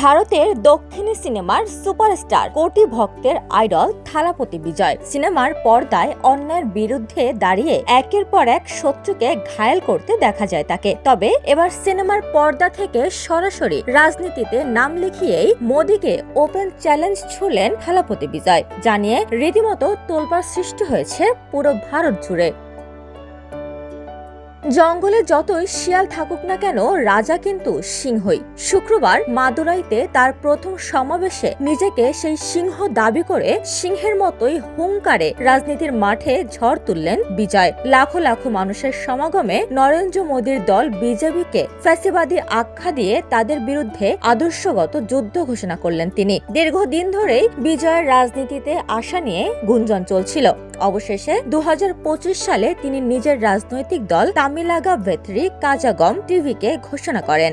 ভারতের দক্ষিণী সিনেমার সুপারস্টার কোটি ভক্তের আইডল থালাপতি বিজয়। সিনেমার পর্দায় অন্যায়ের বিরুদ্ধে দাঁড়িয়ে একের পর এক শত্রুকে ঘায়েল করতে দেখা যায় তাকে। তবে এবার সিনেমার পর্দা থেকে সরাসরি রাজনীতিতে নাম লিখিয়েই মোদীকে ওপেন চ্যালেঞ্জ ছুলেন থালাপতি বিজয়। জানিয়ে রীতিমতো তোলপার সৃষ্টি হয়েছে পুরো ভারত জুড়ে। জঙ্গলে যতই শিয়াল থাকুক না কেন, রাজা কিন্তু সিংহই। শুক্রবার মাদুরাইতে তার প্রথম সমাবেশে নিজেকে সেই সিংহ দাবি করে সিংহের মতোই হুঙ্কারে রাজনীতির মাঠে ঝড় তুললেন বিজয়। লাখো লাখো মানুষের সমাগমে নরেন্দ্র মোদীর দল বিজেপিকে ফ্যাসিবাদী আখ্যা দিয়ে তাদের বিরুদ্ধে আদর্শগত যুদ্ধ ঘোষণা করলেন তিনি। দীর্ঘদিন ধরেই বিজয়ের রাজনীতিতে আসা নিয়ে গুঞ্জন চলছিল। অবশেষে দু হাজার পঁচিশ সালে তিনি নিজের রাজনৈতিক দল তামিলাগা ভেত্রি কাজাগম টিভিকে ঘোষণা করেন।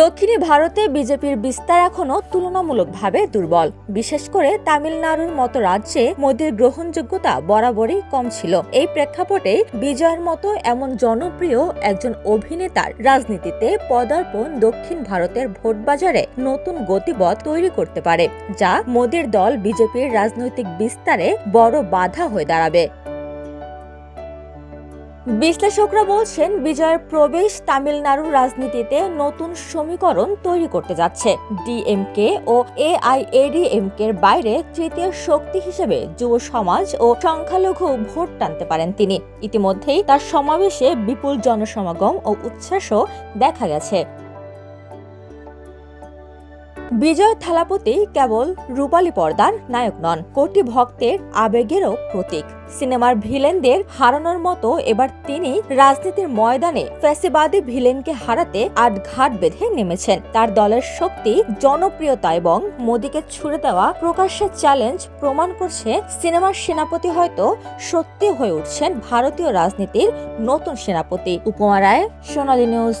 দক্ষিণী ভারতে বিজেপির বিস্তার এখনও তুলনামূলকভাবে দুর্বল। বিশেষ করে তামিলনাড়ুর মতো রাজ্যে মোদীর গ্রহণযোগ্যতা বরাবরই কম ছিল। এই প্রেক্ষাপটে বিজয়ের মতো এমন জনপ্রিয় একজন অভিনেতার রাজনীতিতে পদার্পণ দক্ষিণ ভারতের ভোট বাজারে নতুন গতিপথ তৈরি করতে পারে, যা মোদীর দল বিজেপির রাজনৈতিক বিস্তারে বড় বাধা হয়ে দাঁড়াবে। বিশ্লেষকরা বলছেন, বিজয়ের প্রবেশ তামিলনাড়ুর রাজনীতিতে নতুন সমীকরণ তৈরি করতে যাচ্ছে। ডিএমকে ও এআইএডিএমকে এর বাইরে তৃতীয় শক্তি হিসেবে যুব সমাজ ও সংখ্যালঘু ভোট টানতে পারেন তিনি। ইতিমধ্যেই তার সমাবেশে বিপুল জনসমাগম ও উচ্ছ্বাসও দেখা গেছে। বিজয় থালাপতি কেবল রূপালী পর্দার নায়ক নন, কোটি ভক্তের আবেগেরও প্রতীক। সিনেমার ভিলেনদের হারানোর মতো এবার তিনি রাজনীতির ময়দানে ফ্যাসিবাদী ভিলেনকে হারাতে আট ঘাট বেঁধে নেমেছেন। তার দলের শক্তি, জনপ্রিয়তা এবং মোদীকে ছুড়ে দেওয়া প্রকাশ্যে চ্যালেঞ্জ প্রমাণ করছে সিনেমার সেনাপতি হয়তো সত্যি হয়ে উঠছেন ভারতীয় রাজনীতির নতুন সেনাপতি। উপমা রায়, সোনালী নিউজ।